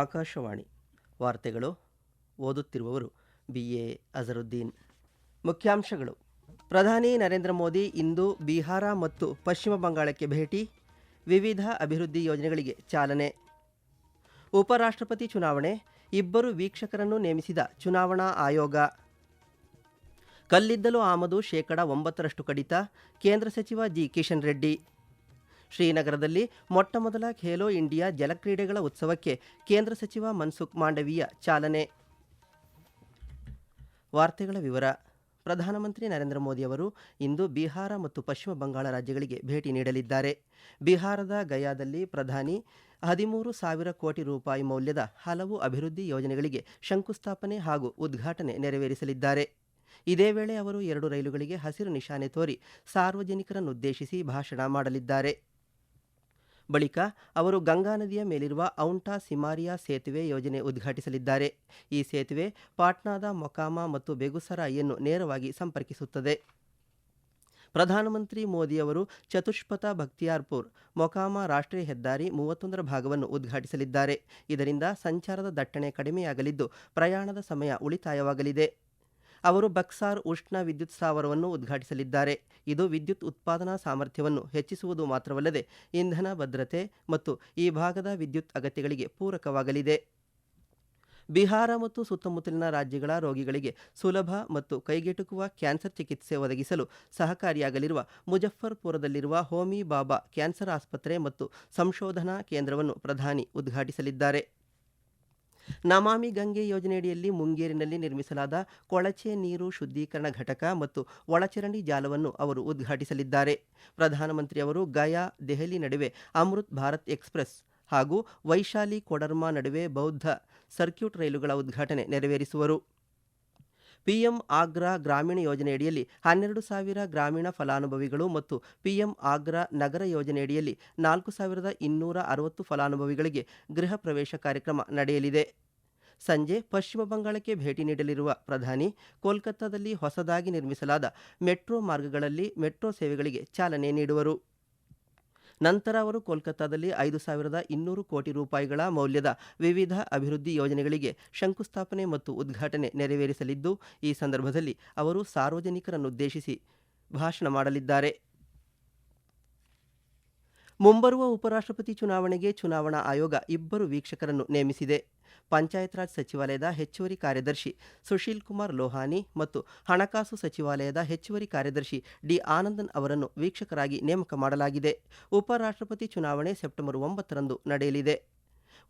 ಆಕಾಶವಾಣಿ ವಾರ್ತೆಗಳು ಓದುತ್ತಿರುವವರು B. A. Azharuddin. ಮುಖ್ಯಾಂಶಗಳು. ಪ್ರಧಾನಿ ನರೇಂದ್ರ ಮೋದಿ ಇಂದು ಬಿಹಾರ ಮತ್ತು ಪಶ್ಚಿಮ ಬಂಗಾಳಕ್ಕೆ ಭೇಟಿ, ವಿವಿಧ ಅಭಿವೃದ್ಧಿ ಯೋಜನೆಗಳಿಗೆ ಚಾಲನೆ. ಉಪರಾಷ್ಟ್ರಪತಿ ಚುನಾವಣೆ, ಇಬ್ಬರು ವೀಕ್ಷಕರನ್ನು ನೇಮಿಸಿದ ಚುನಾವಣಾ ಆಯೋಗ. ಕಲ್ಲಿದ್ದಲು ಆಮದು ಶೇಕಡ ಒಂಬತ್ತರಷ್ಟು ಕಡಿತ, ಕೇಂದ್ರ ಸಚಿವ ಜಿ. ಕಿಶನ್ ರೆಡ್ಡಿ. ಶ್ರೀನಗರದಲ್ಲಿ ಮೊಟ್ಟಮೊದಲ ಖೇಲೋ ಇಂಡಿಯಾ ಜಲಕ್ರೀಡೆಗಳ ಉತ್ಸವಕ್ಕೆ ಕೇಂದ್ರ ಸಚಿವ ಮನ್ಸುಖ್ ಮಾಂಡವೀಯ ಚಾಲನೆ. ವಾರ್ತೆಗಳ ವಿವರ. ಪ್ರಧಾನಮಂತ್ರಿ ನರೇಂದ್ರ ಮೋದಿ ಅವರು ಇಂದು ಬಿಹಾರ ಮತ್ತು ಪಶ್ಚಿಮ ಬಂಗಾಳ ರಾಜ್ಯಗಳಿಗೆ ಭೇಟಿ ನೀಡಲಿದ್ದಾರೆ. ಬಿಹಾರದ ಗಯಾದಲ್ಲಿ ಪ್ರಧಾನಿ ಹದಿಮೂರು ಸಾವಿರ ಕೋಟಿ ರೂಪಾಯಿ ಮೌಲ್ಯದ ಹಲವು ಅಭಿವೃದ್ಧಿ ಯೋಜನೆಗಳಿಗೆ ಶಂಕುಸ್ಥಾಪನೆ ಹಾಗೂ ಉದ್ಘಾಟನೆ ನೆರವೇರಿಸಲಿದ್ದಾರೆ. ಇದೇ ವೇಳೆ ಅವರು ಎರಡು ರೈಲುಗಳಿಗೆ ಹಸಿರು ನಿಶಾನೆ ತೋರಿ ಸಾರ್ವಜನಿಕರನ್ನುದ್ದೇಶಿಸಿ ಭಾಷಣ ಮಾಡಲಿದ್ದಾರೆ. ಬಳಿಕ ಅವರು ಗಂಗಾ ನದಿಯ ಮೇಲಿರುವ ಔಂಟಾ ಸಿಮಾರಿಯಾ ಸೇತುವೆ ಯೋಜನೆ ಉದ್ಘಾಟಿಸಲಿದ್ದಾರೆ. ಈ ಸೇತುವೆ ಪಾಟ್ನಾದ ಮೊಕಾಮ ಮತ್ತು ಬೆಗುಸರಾಯಿಯನ್ನು ನೇರವಾಗಿ ಸಂಪರ್ಕಿಸುತ್ತದೆ. ಪ್ರಧಾನಮಂತ್ರಿ ಮೋದಿಯವರು ಚತುಷ್ಪಥ ಭಕ್ತಿಯಾರ್ಪುರ್, ಮೊಕಾಮ ರಾಷ್ಟ್ರೀಯ ಹೆದ್ದಾರಿ ಮೂವತ್ತೊಂದರ ಭಾಗವನ್ನು ಉದ್ಘಾಟಿಸಲಿದ್ದಾರೆ. ಇದರಿಂದ ಸಂಚಾರದ ದಟ್ಟಣೆ ಕಡಿಮೆಯಾಗಲಿದ್ದು ಪ್ರಯಾಣದ ಸಮಯ ಉಳಿತಾಯವಾಗಲಿದೆ. ಅವರು ಬಕ್ಸಾರ್ ಉಷ್ಣ ವಿದ್ಯುತ್ ಸ್ಥಾವರವನ್ನು ಉದ್ಘಾಟಿಸಲಿದ್ದಾರೆ. ಇದು ವಿದ್ಯುತ್ ಉತ್ಪಾದನಾ ಸಾಮರ್ಥ್ಯವನ್ನು ಹೆಚ್ಚಿಸುವುದು ಮಾತ್ರವಲ್ಲದೆ ಇಂಧನ ಭದ್ರತೆ ಮತ್ತು ಈ ಭಾಗದ ವಿದ್ಯುತ್ ಅಗತ್ಯಗಳಿಗೆ ಪೂರಕವಾಗಲಿದೆ. ಬಿಹಾರ ಮತ್ತು ಸುತ್ತಮುತ್ತಲಿನ ರಾಜ್ಯಗಳ ರೋಗಿಗಳಿಗೆ ಸುಲಭ ಮತ್ತು ಕೈಗೆಟುಕುವ ಕ್ಯಾನ್ಸರ್ ಚಿಕಿತ್ಸೆ ಒದಗಿಸಲು ಸಹಕಾರಿಯಾಗಲಿರುವ ಮುಜಫರ್ಪುರದಲ್ಲಿರುವ ಹೋಮಿ ಬಾಬಾ ಕ್ಯಾನ್ಸರ್ ಆಸ್ಪತ್ರೆ ಮತ್ತು ಸಂಶೋಧನಾ ಕೇಂದ್ರವನ್ನು ಪ್ರಧಾನಿ ಉದ್ಘಾಟಿಸಲಿದ್ದಾರೆ. ನಮಾಮಿ ಗಂಗೆ ಯೋಜನೆಯಡಿಯಲ್ಲಿ ಮುಂಗೇರಿನಲ್ಲಿ ನಿರ್ಮಿಸಲಾದ ಕೊಳಚೆ ನೀರು ಶುದ್ಧೀಕರಣ ಘಟಕ ಮತ್ತು ಒಳಚರಂಡಿ ಜಾಲವನ್ನು ಅವರು ಉದ್ಘಾಟಿಸಲಿದ್ದಾರೆ. ಪ್ರಧಾನಮಂತ್ರಿ ಅವರು ಗಯಾ, ದೆಹಲಿ ನಡುವೆ ಅಮೃತ್ ಭಾರತ್ ಎಕ್ಸ್ಪ್ರೆಸ್ ಹಾಗೂ ವೈಶಾಲಿ ಕೊಡರ್ಮಾ ನಡುವೆ ಬೌದ್ಧ ಸರ್ಕ್ಯೂಟ್ ರೈಲುಗಳ ಉದ್ಘಾಟನೆ ನೆರವೇರಿಸುವರು. ಪಿಎಂ ಆಗ್ರಾ ಗ್ರಾಮೀಣ ಯೋಜನೆಯಡಿಯಲ್ಲಿ ಹನ್ನೆರಡು ಸಾವಿರ ಗ್ರಾಮೀಣ ಫಲಾನುಭವಿಗಳು ಮತ್ತು ಪಿಎಂ ಆಗ್ರಾ ನಗರ ಯೋಜನೆಯಡಿಯಲ್ಲಿ ನಾಲ್ಕು ಸಾವಿರದ ಇನ್ನೂರ ಅರವತ್ತು ಫಲಾನುಭವಿಗಳಿಗೆ ಗೃಹ ಪ್ರವೇಶ ಕಾರ್ಯಕ್ರಮ ನಡೆಯಲಿದೆ. ಸಂಜೆ ಪಶ್ಚಿಮ ಬಂಗಾಳಕ್ಕೆ ಭೇಟಿ ನೀಡಲಿರುವ ಪ್ರಧಾನಿ, ಕೋಲ್ಕತ್ತಾದಲ್ಲಿ ಹೊಸದಾಗಿ ನಿರ್ಮಿಸಲಾದ ಮೆಟ್ರೋ ಮಾರ್ಗಗಳಲ್ಲಿ ಮೆಟ್ರೋ ಸೇವೆಗಳಿಗೆ ಚಾಲನೆ ನೀಡುವರು. ನಂತರ ಅವರು ಕೋಲ್ಕತ್ತಾದಲ್ಲಿ ಐದು ಸಾವಿರದ ಇನ್ನೂರು ಕೋಟಿ ರೂಪಾಯಿಗಳ ಮೌಲ್ಯದ ವಿವಿಧ ಅಭಿವೃದ್ಧಿ ಯೋಜನೆಗಳಿಗೆ ಶಂಕುಸ್ಥಾಪನೆ ಮತ್ತು ಉದ್ಘಾಟನೆ ನೆರವೇರಿಸಲಿದ್ದು, ಈ ಸಂದರ್ಭದಲ್ಲಿ ಅವರು ಸಾರ್ವಜನಿಕರನ್ನುದ್ದೇಶಿಸಿ ಭಾಷಣ ಮಾಡಲಿದ್ದಾರೆ. ಮುಂಬರುವ ಉಪರಾಷ್ಟ್ರಪತಿ ಚುನಾವಣೆಗೆ ಚುನಾವಣಾ ಆಯೋಗ ಇಬ್ಬರು ವೀಕ್ಷಕರನ್ನು ನೇಮಿಸಿದೆ. ಪಂಚಾಯತ್ ರಾಜ್ ಸಚಿವಾಲಯದ ಹೆಚ್ಚುವರಿ ಕಾರ್ಯದರ್ಶಿ ಸುಶೀಲ್ ಕುಮಾರ್ ಲೋಹಾನಿ ಮತ್ತು ಹಣಕಾಸು ಸಚಿವಾಲಯದ ಹೆಚ್ಚುವರಿ ಕಾರ್ಯದರ್ಶಿ ಡಿ ಆನಂದನ್ ಅವರನ್ನು ವೀಕ್ಷಕರಾಗಿ ನೇಮಕ ಮಾಡಲಾಗಿದೆ. ಉಪರಾಷ್ಟ್ರಪತಿ ಚುನಾವಣೆ ಸೆಪ್ಟೆಂಬರ್ ಒಂಬತ್ತರಂದು ನಡೆಯಲಿದೆ.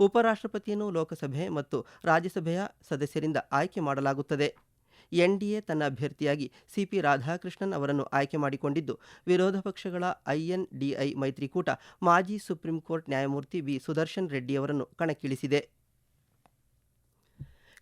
ಉಪರಾಷ್ಟ್ರಪತಿಯನ್ನು ಲೋಕಸಭೆ ಮತ್ತು ರಾಜ್ಯಸಭೆಯ ಸದಸ್ಯರಿಂದ ಆಯ್ಕೆ ಮಾಡಲಾಗುತ್ತದೆ. ಎನ್ಡಿಎ ತನ್ನ ಅಭ್ಯರ್ಥಿಯಾಗಿ ಸಿಪಿ ರಾಧಾಕೃಷ್ಣನ್ ಅವರನ್ನು ಆಯ್ಕೆ ಮಾಡಿಕೊಂಡಿದ್ದು, ವಿರೋಧ ಪಕ್ಷಗಳ ಐಎನ್ಡಿಐ ಮೈತ್ರಿಕೂಟ ಮಾಜಿ ಸುಪ್ರೀಂ ಕೋರ್ಟ್ ನ್ಯಾಯಮೂರ್ತಿ ಬಿ ಸುದರ್ಶನ್ ರೆಡ್ಡಿ ಅವರನ್ನು ಕಣಕ್ಕಿಳಿಸಿದೆ.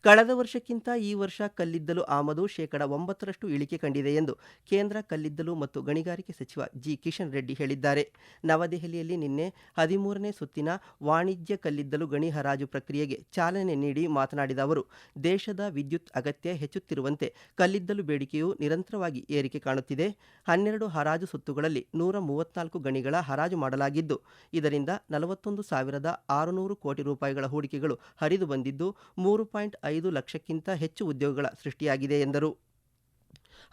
ಕಳೆದ ವರ್ಷಕ್ಕಿಂತ ಈ ವರ್ಷ ಕಲ್ಲಿದ್ದಲು ಆಮದು ಶೇಕಡ ಒಂಬತ್ತರಷ್ಟು ಇಳಿಕೆ ಕಂಡಿದೆ ಎಂದು ಕೇಂದ್ರ ಕಲ್ಲಿದ್ದಲು ಮತ್ತು ಗಣಿಗಾರಿಕೆ ಸಚಿವ ಜಿ. ಕಿಶನ್ ರೆಡ್ಡಿ ಹೇಳಿದ್ದಾರೆ. ನವದೆಹಲಿಯಲ್ಲಿ ನಿನ್ನೆ ಹದಿಮೂರನೇ ಸುತ್ತಿನ ವಾಣಿಜ್ಯ ಕಲ್ಲಿದ್ದಲು ಗಣಿ ಹರಾಜು ಪ್ರಕ್ರಿಯೆಗೆ ಚಾಲನೆ ನೀಡಿ ಮಾತನಾಡಿದ ಅವರು, ದೇಶದ ವಿದ್ಯುತ್ ಅಗತ್ಯ ಹೆಚ್ಚುತ್ತಿರುವಂತೆ ಕಲ್ಲಿದ್ದಲು ಬೇಡಿಕೆಯು ನಿರಂತರವಾಗಿ ಏರಿಕೆ ಕಾಣುತ್ತಿದೆ. ಹನ್ನೆರಡು ಹರಾಜು ಸುತ್ತುಗಳಲ್ಲಿ ನೂರ ಮೂವತ್ನಾಲ್ಕು ಗಣಿಗಳ ಹರಾಜು ಮಾಡಲಾಗಿದ್ದು, ಇದರಿಂದ ನಲವತ್ತೊಂದು ಸಾವಿರದ ಆರುನೂರು ಕೋಟಿ ರೂಪಾಯಿಗಳ ಹೂಡಿಕೆಗಳು ಹರಿದು ಬಂದಿದ್ದು ಮೂರು ಪಾಯಿಂಟ್ ಐದು ಲಕ್ಷಕ್ಕಿಂತ ಹೆಚ್ಚು ಉದ್ಯೋಗಗಳ ಸೃಷ್ಟಿಯಾಗಿದೆ ಎಂದರು.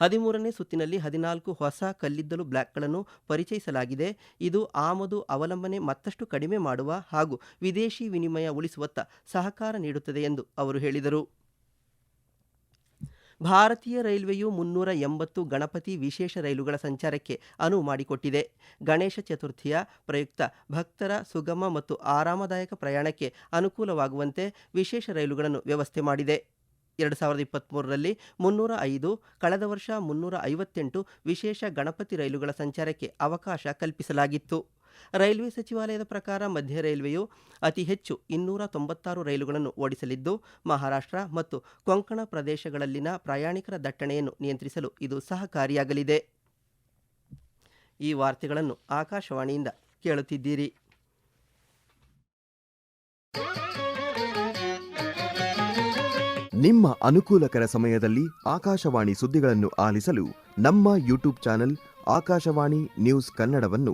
ಹದಿಮೂರನೇ ಸುತ್ತಿನಲ್ಲಿ ಹದಿನಾಲ್ಕು ಹೊಸ ಕಲ್ಲಿದ್ದಲು ಬ್ಲಾಕ್ಗಳನ್ನು ಪರಿಚಯಿಸಲಾಗಿದೆ. ಇದು ಆಮದು ಅವಲಂಬನೆ ಮತ್ತಷ್ಟು ಕಡಿಮೆ ಮಾಡುವ ಹಾಗೂ ವಿದೇಶಿ ವಿನಿಮಯ ಉಳಿಸುವತ್ತ ಸಹಕಾರ ನೀಡುತ್ತದೆ ಎಂದು ಅವರು ಹೇಳಿದರು. ಭಾರತೀಯ ರೈಲ್ವೆಯು ಮುನ್ನೂರ ಎಂಬತ್ತು ಗಣಪತಿ ವಿಶೇಷ ರೈಲುಗಳ ಸಂಚಾರಕ್ಕೆ ಅನುವು ಮಾಡಿಕೊಟ್ಟಿದೆ. ಗಣೇಶ ಚತುರ್ಥಿಯ ಪ್ರಯುಕ್ತ ಭಕ್ತರ ಸುಗಮ ಮತ್ತು ಆರಾಮದಾಯಕ ಪ್ರಯಾಣಕ್ಕೆ ಅನುಕೂಲವಾಗುವಂತೆ ವಿಶೇಷ ರೈಲುಗಳನ್ನು ವ್ಯವಸ್ಥೆ ಮಾಡಿದೆ. ಎರಡು ಸಾವಿರದ ಇಪ್ಪತ್ತ್ಮೂರರಲ್ಲಿ ಮುನ್ನೂರ ಐದು, ಕಳೆದ ವರ್ಷ ಮುನ್ನೂರ ಐವತ್ತೆಂಟು ವಿಶೇಷ ಗಣಪತಿ ರೈಲುಗಳ ಸಂಚಾರಕ್ಕೆ ಅವಕಾಶ ಕಲ್ಪಿಸಲಾಗಿತ್ತು. ರೈಲ್ವೆ ಸಚಿವಾಲಯದ ಪ್ರಕಾರ ಮಧ್ಯ ರೈಲ್ವೆಯು ಅತಿ ಹೆಚ್ಚು ಇನ್ನೂರ ತೊಂಬತ್ತಾರು ರೈಲುಗಳನ್ನು ಓಡಿಸಲಿದ್ದು, ಮಹಾರಾಷ್ಟ್ರ ಮತ್ತು ಕೊಂಕಣ ಪ್ರದೇಶಗಳಲ್ಲಿನ ಪ್ರಯಾಣಿಕರ ದಟ್ಟಣೆಯನ್ನು ನಿಯಂತ್ರಿಸಲು ಇದು ಸಹಕಾರಿಯಾಗಲಿದೆ. ಈ ವಾರ್ತೆಗಳನ್ನು ಆಕಾಶವಾಣಿಯಿಂದ ಕೇಳುತ್ತಿದ್ದೀರಿ. ನಿಮ್ಮ ಅನುಕೂಲಕರ ಸಮಯದಲ್ಲಿ ಆಕಾಶವಾಣಿ ಸುದ್ದಿಗಳನ್ನು ಆಲಿಸಲು ನಮ್ಮ ಯೂಟ್ಯೂಬ್ ಚಾನೆಲ್ ಆಕಾಶವಾಣಿ ನ್ಯೂಸ್ ಕನ್ನಡವನ್ನು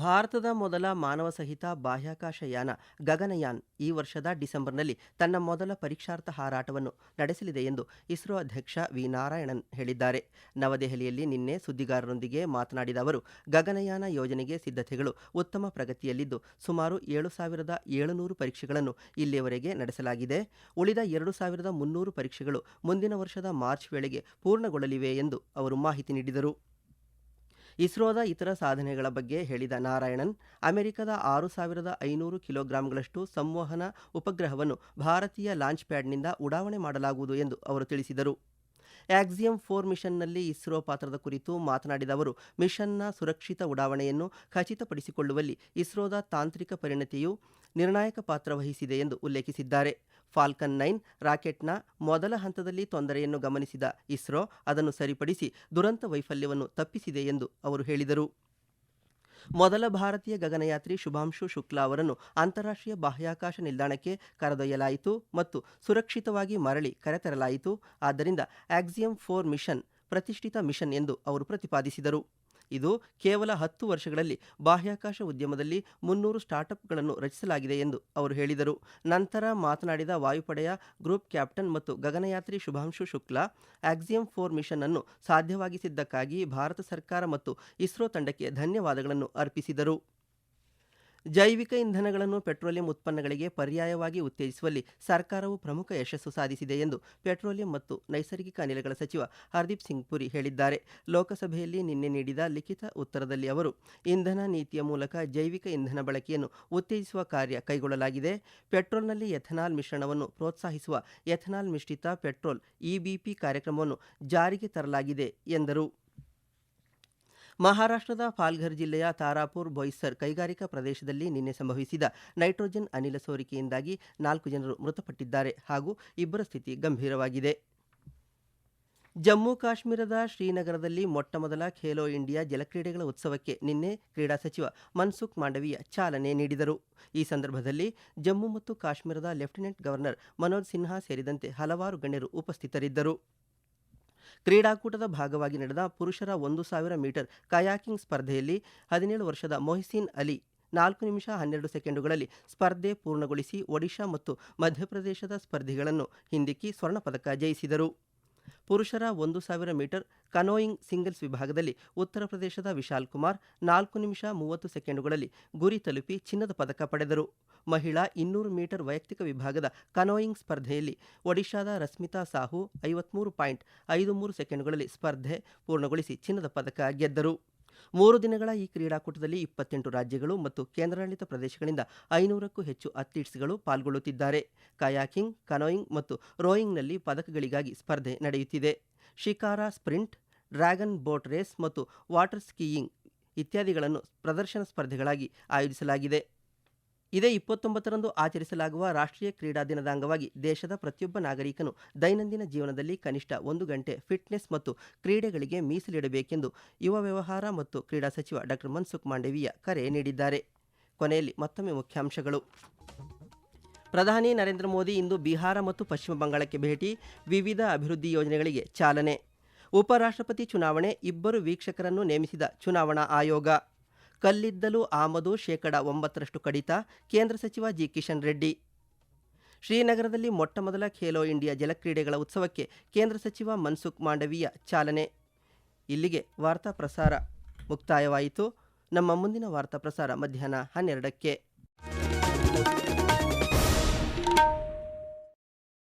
ಭಾರತದ ಮೊದಲ ಮಾನವ ಸಹಿತ ಬಾಹ್ಯಾಕಾಶ ಯಾನ ಗಗನಯಾನ್ ಈ ವರ್ಷದ ಡಿಸೆಂಬರ್ನಲ್ಲಿ ತನ್ನ ಮೊದಲ ಪರೀಕ್ಷಾರ್ಥ ಹಾರಾಟವನ್ನು ನಡೆಸಲಿದೆ ಎಂದು ಇಸ್ರೋ ಅಧ್ಯಕ್ಷ ವಿ. ನಾರಾಯಣನ್ ಹೇಳಿದ್ದಾರೆ. ನವದೆಹಲಿಯಲ್ಲಿ ನಿನ್ನೆ ಸುದ್ದಿಗಾರರೊಂದಿಗೆ ಮಾತನಾಡಿದ ಅವರು, ಗಗನಯಾನ ಯೋಜನೆಗೆ ಸಿದ್ಧತೆಗಳು ಉತ್ತಮ ಪ್ರಗತಿಯಲ್ಲಿದ್ದು, ಸುಮಾರು ಏಳು ಸಾವಿರದ ಏಳುನೂರು ಪರೀಕ್ಷೆಗಳನ್ನು ಇಲ್ಲಿಯವರೆಗೆ ನಡೆಸಲಾಗಿದೆ. ಉಳಿದ ಎರಡು ಸಾವಿರದ ಮುನ್ನೂರು ಪರೀಕ್ಷೆಗಳು ಮುಂದಿನ ವರ್ಷದ ಮಾರ್ಚ್ ವೇಳೆಗೆ ಪೂರ್ಣಗೊಳ್ಳಲಿವೆ ಎಂದು ಅವರು ಮಾಹಿತಿ ನೀಡಿದರು. ಇಸ್ರೋದ ಇತರ ಸಾಧನೆಗಳ ಬಗ್ಗೆ ಹೇಳಿದ ನಾರಾಯಣನ್, ಅಮೆರಿಕದ ಆರು ಸಾವಿರದ ಐನೂರು ಕಿಲೋಗ್ರಾಂಗಳಷ್ಟು ಸಂವಹನ ಉಪಗ್ರಹವನ್ನು ಭಾರತೀಯ ಲಾಂಚ್ ಪ್ಯಾಡ್ನಿಂದ ಉಡಾವಣೆ ಮಾಡಲಾಗುವುದು ಎಂದು ಅವರು ತಿಳಿಸಿದರು. ಆಕ್ಸಿಯಂ ಫೋರ್ ಮಿಷನ್ನಲ್ಲಿ ಇಸ್ರೋ ಪಾತ್ರದ ಕುರಿತು ಮಾತನಾಡಿದ ಅವರು, ಮಿಷನ್ನ ಸುರಕ್ಷಿತ ಉಡಾವಣೆಯನ್ನು ಖಚಿತಪಡಿಸಿಕೊಳ್ಳುವಲ್ಲಿ ಇಸ್ರೋದ ತಾಂತ್ರಿಕ ಪರಿಣತಿಯು ನಿರ್ಣಾಯಕ ಪಾತ್ರ ವಹಿಸಿದೆ ಎಂದು ಉಲ್ಲೇಖಿಸಿದ್ದಾರೆ. ಫಾಲ್ಕನ್ ನೈನ್ ರಾಕೆಟ್ನ ಮೊದಲ ಹಂತದಲ್ಲಿ ತೊಂದರೆಯನ್ನು ಗಮನಿಸಿದ ಇಸ್ರೋ ಅದನ್ನು ಸರಿಪಡಿಸಿ ದುರಂತ ವೈಫಲ್ಯವನ್ನು ತಪ್ಪಿಸಿದೆ ಎಂದು ಅವರು ಹೇಳಿದರು. ಮೊದಲ ಭಾರತೀಯ ಗಗನಯಾತ್ರಿ ಶುಭಾಂಶು ಶುಕ್ಲಾ ಅವರನ್ನು ಅಂತಾರಾಷ್ಟ್ರೀಯ ಬಾಹ್ಯಾಕಾಶ ನಿಲ್ದಾಣಕ್ಕೆ ಕರೆದೊಯ್ಯಲಾಯಿತು ಮತ್ತು ಸುರಕ್ಷಿತವಾಗಿ ಮರಳಿ ಕರೆತರಲಾಯಿತು. ಆದ್ದರಿಂದ ಆಕ್ಸಿಯಂ ಫೋರ್ ಮಿಷನ್ ಪ್ರತಿಷ್ಠಿತ ಮಿಷನ್ ಎಂದು ಅವರು ಪ್ರತಿಪಾದಿಸಿದರು. ಇದು ಕೇವಲ ಹತ್ತು ವರ್ಷಗಳಲ್ಲಿ ಬಾಹ್ಯಾಕಾಶ ಉದ್ಯಮದಲ್ಲಿ ಮುನ್ನೂರು ಸ್ಟಾರ್ಟ್ಅಪ್ಗಳನ್ನು ರಚಿಸಲಾಗಿದೆ ಎಂದು ಅವರು ಹೇಳಿದರು. ನಂತರ ಮಾತನಾಡಿದ ವಾಯುಪಡೆಯ ಗ್ರೂಪ್ ಕ್ಯಾಪ್ಟನ್ ಮತ್ತು ಗಗನಯಾತ್ರಿ Shubhanshu Shukla, Axiom four mission ಅನ್ನು ಸಾಧ್ಯವಾಗಿಸಿದ್ದಕ್ಕಾಗಿ ಭಾರತ ಸರ್ಕಾರ ಮತ್ತು ಇಸ್ರೋ ತಂಡಕ್ಕೆ ಧನ್ಯವಾದಗಳನ್ನು ಅರ್ಪಿಸಿದರು. ಜೈವಿಕ ಇಂಧನಗಳನ್ನು ಪೆಟ್ರೋಲಿಯಂ ಉತ್ಪನ್ನಗಳಿಗೆ ಪರ್ಯಾಯವಾಗಿ ಉತ್ತೇಜಿಸುವಲ್ಲಿ ಸರ್ಕಾರವು ಪ್ರಮುಖ ಯಶಸ್ಸು ಸಾಧಿಸಿದೆ ಎಂದು ಪೆಟ್ರೋಲಿಯಂ ಮತ್ತು ನೈಸರ್ಗಿಕ ಅನಿಲಗಳ ಸಚಿವ ಹರ್ದೀಪ್ ಸಿಂಗ್ ಪುರಿ ಹೇಳಿದ್ದಾರೆ. ಲೋಕಸಭೆಯಲ್ಲಿ ನಿನ್ನೆ ನೀಡಿದ ಲಿಖಿತ ಉತ್ತರದಲ್ಲಿ ಅವರು, ಇಂಧನ ನೀತಿಯ ಮೂಲಕ ಜೈವಿಕ ಇಂಧನ ಬಳಕೆಯನ್ನು ಉತ್ತೇಜಿಸುವ ಕಾರ್ಯ ಕೈಗೊಳ್ಳಲಾಗಿದೆ. ಪೆಟ್ರೋಲ್ನಲ್ಲಿ ಎಥನಾಲ್ ಮಿಶ್ರಣವನ್ನು ಪ್ರೋತ್ಸಾಹಿಸುವ ಎಥನಾಲ್ ಮಿಶ್ರಿತ ಪೆಟ್ರೋಲ್ ಇಬಿಪಿ ಕಾರ್ಯಕ್ರಮವನ್ನು ಜಾರಿಗೆ ತರಲಾಗಿದೆ ಎಂದರು. ಮಹಾರಾಷ್ಟ್ರದ ಫಾಲ್ಘರ್ ಜಿಲ್ಲೆಯ ತಾರಾಪುರ್ ಬೊಯ್ಸರ್ ಕೈಗಾರಿಕಾ ಪ್ರದೇಶದಲ್ಲಿ ನಿನ್ನೆ ಸಂಭವಿಸಿದ ನೈಟ್ರೋಜನ್ ಅನಿಲ ಸೋರಿಕೆಯಿಂದಾಗಿ ನಾಲ್ಕು ಜನರು ಮೃತಪಟ್ಟಿದ್ದಾರೆ ಹಾಗೂ ಇಬ್ಬರ ಸ್ಥಿತಿ ಗಂಭೀರವಾಗಿದೆ. ಜಮ್ಮು ಕಾಶ್ಮೀರದ ಶ್ರೀನಗರದಲ್ಲಿ ಮೊಟ್ಟಮೊದಲ ಖೇಲೋ ಇಂಡಿಯಾ ಜಲಕ್ರೀಡೆಗಳ ಉತ್ಸವಕ್ಕೆ ನಿನ್ನೆ ಕ್ರೀಡಾ ಸಚಿವ ಮನ್ಸುಖ್ ಮಾಂಡವೀಯ ಚಾಲನೆ ನೀಡಿದರು. ಈ ಸಂದರ್ಭದಲ್ಲಿ ಜಮ್ಮು ಮತ್ತು ಕಾಶ್ಮೀರದ ಲೆಫ್ಟಿನೆಂಟ್ ಗವರ್ನರ್ ಮನೋಜ್ ಸಿನ್ಹಾ ಸೇರಿದಂತೆ ಹಲವಾರು ಗಣ್ಯರು ಉಪಸ್ಥಿತರಿದ್ದರು. ಕ್ರೀಡಾಕೂಟದ ಭಾಗವಾಗಿ ನಡೆದ ಪುರುಷರ ಒಂದು ಸಾವಿರ ಮೀಟರ್ ಕಯಾಕಿಂಗ್ ಸ್ಪರ್ಧೆಯಲ್ಲಿ ಹದಿನೇಳು ವರ್ಷದ ಮೊಹಿಸೀನ್ ಅಲಿ ನಾಲ್ಕು ನಿಮಿಷ ಹನ್ನೆರಡು ಸೆಕೆಂಡುಗಳಲ್ಲಿ ಸ್ಪರ್ಧೆ ಪೂರ್ಣಗೊಳಿಸಿ ಒಡಿಶಾ ಮತ್ತು ಮಧ್ಯಪ್ರದೇಶದ ಸ್ಪರ್ಧಿಗಳನ್ನು ಹಿಂದಿಕ್ಕಿ ಸ್ವರ್ಣ ಪದಕ ಜಯಿಸಿದರು. ಪುರುಷರ ಒಂದು ಸಾವಿರ ಮೀಟರ್ ಕನೋಯಿಂಗ್ ಸಿಂಗಲ್ಸ್ ವಿಭಾಗದಲ್ಲಿ ಉತ್ತರ ಪ್ರದೇಶದ ವಿಶಾಲ್ ಕುಮಾರ್ ನಾಲ್ಕು ನಿಮಿಷ ಮೂವತ್ತು ಸೆಕೆಂಡುಗಳಲ್ಲಿ ಗುರಿ ತಲುಪಿ ಚಿನ್ನದ ಪದಕ ಪಡೆದರು. ಮಹಿಳಾ ಇನ್ನೂರು ಮೀಟರ್ ವೈಯಕ್ತಿಕ ವಿಭಾಗದ ಕನೋಯಿಂಗ್ ಸ್ಪರ್ಧೆಯಲ್ಲಿ ಒಡಿಶಾದ ರಶ್ಮಿತಾ ಸಾಹು ಐವತ್ಮೂರು ಪಾಯಿಂಟ್ ಐದು ಮೂರು ಸೆಕೆಂಡುಗಳಲ್ಲಿ ಸ್ಪರ್ಧೆ ಪೂರ್ಣಗೊಳಿಸಿ ಚಿನ್ನದ ಪದಕ ಗೆದ್ದರು. ಮೂರು ದಿನಗಳ ಈ ಕ್ರೀಡಾಕೂಟದಲ್ಲಿ ಇಪ್ಪತ್ತೆಂಟು ರಾಜ್ಯಗಳು ಮತ್ತು ಕೇಂದ್ರಾಡಳಿತ ಪ್ರದೇಶಗಳಿಂದ ಐನೂರಕ್ಕೂ ಹೆಚ್ಚು ಅಥ್ಲೀಟ್ಸ್ಗಳು ಪಾಲ್ಗೊಳ್ಳುತ್ತಿದ್ದಾರೆ. ಕಯಾಕಿಂಗ್, ಕನೋಯಿಂಗ್ ಮತ್ತು ರೋಯಿಂಗ್ನಲ್ಲಿ ಪದಕಗಳಿಗಾಗಿ ಸ್ಪರ್ಧೆ ನಡೆಯುತ್ತಿದೆ. Shikara sprint, dragon boat race ಮತ್ತು ವಾಟರ್ ಸ್ಕೀಯಿಂಗ್ ಇತ್ಯಾದಿಗಳನ್ನು ಪ್ರದರ್ಶನ ಸ್ಪರ್ಧೆಗಳಾಗಿ ಆಯೋಜಿಸಲಾಗಿದೆ. ಇದೇ ಇಪ್ಪತ್ತೊಂಬತ್ತರಂದು ಆಚರಿಸಲಾಗುವ ರಾಷ್ಟ್ರೀಯ ಕ್ರೀಡಾ ದಿನದ ಅಂಗವಾಗಿ ದೇಶದ ಪ್ರತಿಯೊಬ್ಬ ನಾಗರಿಕನು ದೈನಂದಿನ ಜೀವನದಲ್ಲಿ ಕನಿಷ್ಠ ಒಂದು ಗಂಟೆ ಫಿಟ್ನೆಸ್ ಮತ್ತು ಕ್ರೀಡೆಗಳಿಗೆ ಮೀಸಲಿಡಬೇಕೆಂದು ಯುವ ವ್ಯವಹಾರ ಮತ್ತು ಕ್ರೀಡಾ ಸಚಿವ ಡಾಕ್ಟರ್ ಮನ್ಸುಖ್ ಮಾಂಡವೀಯ ಕರೆ ನೀಡಿದ್ದಾರೆ. ಕೊನೆಯಲ್ಲಿ ಮತ್ತೊಮ್ಮೆ ಮುಖ್ಯಾಂಶಗಳು. ಪ್ರಧಾನಿ ನರೇಂದ್ರ ಮೋದಿ ಇಂದು ಬಿಹಾರ ಮತ್ತು ಪಶ್ಚಿಮ ಬಂಗಾಳಕ್ಕೆ ಭೇಟಿ, ವಿವಿಧ ಅಭಿವೃದ್ಧಿ ಯೋಜನೆಗಳಿಗೆ ಚಾಲನೆ. ಉಪರಾಷ್ಟ್ರಪತಿ ಚುನಾವಣೆ, ಇಬ್ಬರು ವೀಕ್ಷಕರನ್ನು ನೇಮಿಸಿದ ಚುನಾವಣಾ ಆಯೋಗ. ಕಲ್ಲಿದ್ದಲು ಆಮದು ಶೇಕಡ ಒಂಬತ್ತರಷ್ಟು ಕಡಿತ, ಕೇಂದ್ರ ಸಚಿವ ಜಿ. ಕಿಶನ್ ರೆಡ್ಡಿ. ಶ್ರೀನಗರದಲ್ಲಿ ಮೊಟ್ಟಮೊದಲ ಖೇಲೋ ಇಂಡಿಯಾ ಜಲಕ್ರೀಡೆಗಳ ಉತ್ಸವಕ್ಕೆ ಕೇಂದ್ರ ಸಚಿವ ಮನ್ಸುಖ್ ಮಾಂಡವೀಯ ಚಾಲನೆ. ಇಲ್ಲಿಗೆ ವಾರ್ತಾ ಪ್ರಸಾರ ಮುಕ್ತಾಯವಾಯಿತು. ನಮ್ಮ ಮುಂದಿನ ವಾರ್ತಾ ಪ್ರಸಾರ ಮಧ್ಯಾಹ್ನ ಹನ್ನೆರಡಕ್ಕೆ.